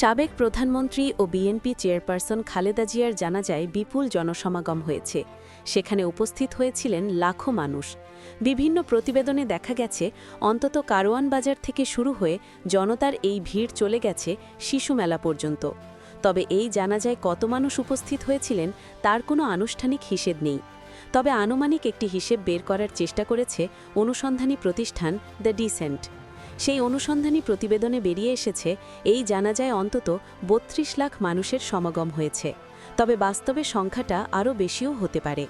সাবেক প্রধানমন্ত্রী ও BNP chairperson Khaleda জিয়ার জানাজায় বিপুল জনসমাগম হয়েছে। সেখানে উপস্থিত হয়েছিলেন লাখো মানুষ। বিভিন্ন প্রতিবেদনে দেখা গেছে, অন্তত কারওয়ান বাজার থেকে শুরু হয়ে জনতার এই ভিড় চলে গেছে শিশু মেলা পর্যন্ত। তবে এই জানাজায় কত মানুষ উপস্থিত হয়েছিলেন তার কোনো আনুষ্ঠানিক হিসেব নেই। তবে আনুমানিক একটি হিসেব বের করার চেষ্টা করেছে অনুসন্ধানী প্রতিষ্ঠান দ্য ডিসেন্ট। সেই অনুসন্ধানী প্রতিবেদনে বেরিয়ে এসেছে, এই জানাজায় অন্তত বত্রিশ লাখ মানুষের সমাগম হয়েছে। তবে বাস্তবে সংখ্যাটা আরও বেশিও হতে পারে।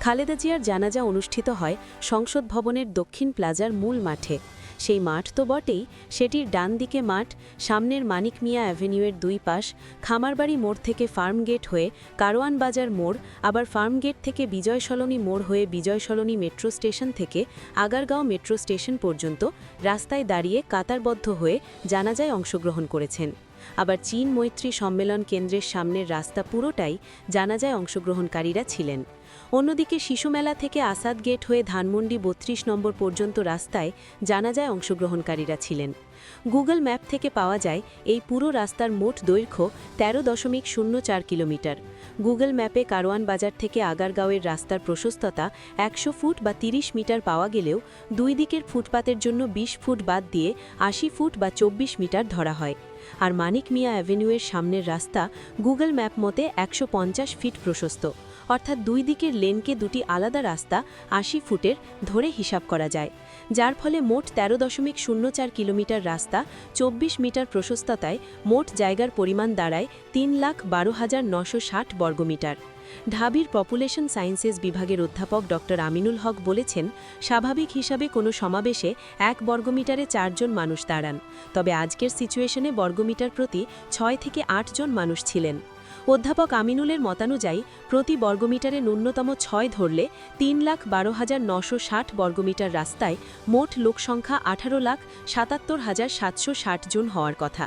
খালেদা জিয়ার জানাজা অনুষ্ঠিত হয় সংসদ ভবনের দক্ষিণ প্লাজার মূল মাঠে। সেই মাঠ তো বটেই, সেটির ডান দিকে মাঠ, সামনের মানিক মিয়া অ্যাভিনিউয়ের দুই পাশ, খামারবাড়ি মোড় থেকে ফার্ম গেট হয়ে কারওয়ান বাজার মোড়, আবার ফার্ম গেট থেকে বিজয় সলনী মোড় হয়ে বিজয় সলনী মেট্রো স্টেশন থেকে আগারগাঁও মেট্রো স্টেশন পর্যন্ত রাস্তায় দাঁড়িয়ে কাতারবদ্ধ হয়ে জানাজায় অংশগ্রহণ করেছেন। আবার চীন মৈত্রী সম্মেলন কেন্দ্রের সামনের রাস্তা পুরোটাই জানাজায় অংশগ্রহণকারীরা ছিলেন। অন্যদিকে শিশুমেলা থেকে আসাদ গেট হয়ে ধানমন্ডি বত্রিশ নম্বর পর্যন্ত রাস্তায় জানাজায় অংশগ্রহণকারীরা ছিলেন। গুগল ম্যাপ থেকে পাওয়া যায়, এই পুরো রাস্তার মোট দৈর্ঘ্য তেরো দশমিক শূন্য চার কিলোমিটার। গুগল ম্যাপে কারওয়ান বাজার থেকে আগারগাঁওয়ের রাস্তার প্রশস্ততা একশো ফুট বা ৩০ মিটার পাওয়া গেলেও দুই দিকের ফুটপাতের জন্য ২০ ফুট বাদ দিয়ে আশি ফুট বা ২৪ মিটার ধরা হয়। আর মানিক মিয়া অ্যাভিনিউয়ের সামনের রাস্তা গুগল ম্যাপ মতে একশো পঞ্চাশ ফিট প্রশস্ত। অর্থাৎ দুই দিকের লেনকে দুটি আলাদা রাস্তা আশি ফুটের ধরে হিসাব করা যায়। যার ফলে মোট তেরো দশমিক শূন্য চার কিলোমিটার রাস্তা চব্বিশ মিটার প্রশস্ততায় মোট জায়গার পরিমাণ দাঁড়ায় তিন লাখ বারো হাজার নশো ষাট বর্গমিটার। ঢাবির পপুলেশন সায়েন্সেস বিভাগের অধ্যাপক ড আমিনুল হক বলেছেন, স্বাভাবিক হিসাবে কোনো সমাবেশে এক বর্গমিটারে চারজন মানুষ দাঁড়ান। তবে আজকের সিচুয়েশনে বর্গমিটার প্রতি ছয় থেকে আটজন মানুষ ছিলেন। অধ্যাপক আমিনুলের মতানুযায়ী, প্রতি বর্গমিটারে ন্যূনতম ছয় ধরলে তিন লাখ বারো হাজার নশো ষাট বর্গমিটার রাস্তায় মোট লোকসংখ্যা আঠারো লাখ সাতাত্তর হাজার সাতশো ষাট জন হওয়ার কথা।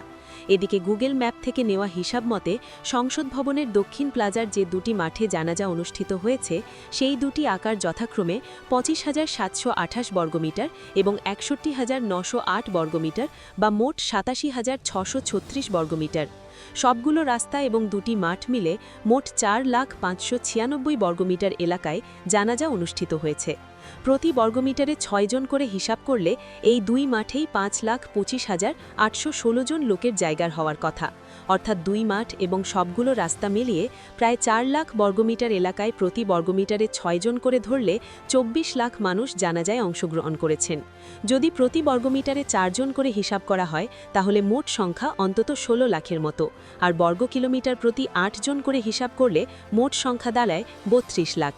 এদিকে গুগল ম্যাপ থেকে নেওয়া হিসাব মতে, সংসদ ভবনের দক্ষিণ প্লাজার যে দুটি মাঠে জানাজা অনুষ্ঠিত হয়েছে, সেই দুটি আকার যথাক্রমে পঁচিশ হাজার সাতশো আঠাশ বর্গমিটার এবং একষট্টি হাজার নশো আট বর্গমিটার বা মোট সাতাশি হাজার ছশো ছত্রিশ বর্গমিটার। সবগুলো রাস্তা এবং দুটি মাঠ মিলে মোট চার লাখ পাঁচশো ছিয়ানব্বই বর্গমিটার এলাকায় জানাজা অনুষ্ঠিত হয়েছে। প্রতি বর্গমিটারে ছয়জন করে হিসাব করলে এই দুই মাঠেই পাঁচ লাখ পঁচিশ হাজার আটশো ষোলো জন লোকের জায়গার হওয়ার কথা। অর্থাৎ দুই মাঠ এবং সবগুলো রাস্তা মিলিয়ে প্রায় চার লাখ বর্গমিটার এলাকায় প্রতি বর্গমিটারে ছয়জন করে ধরলে চব্বিশ লাখ মানুষ জানাজায় অংশগ্রহণ করেছেন। যদি প্রতি বর্গমিটারে চারজন করে হিসাব করা হয়, তাহলে মোট সংখ্যা অন্তত ষোলো লাখের মতো। আর বর্গ কিলোমিটার প্রতি আটজন করে হিসাব করলে মোট সংখ্যা দাঁড়ায় বত্রিশ লাখ।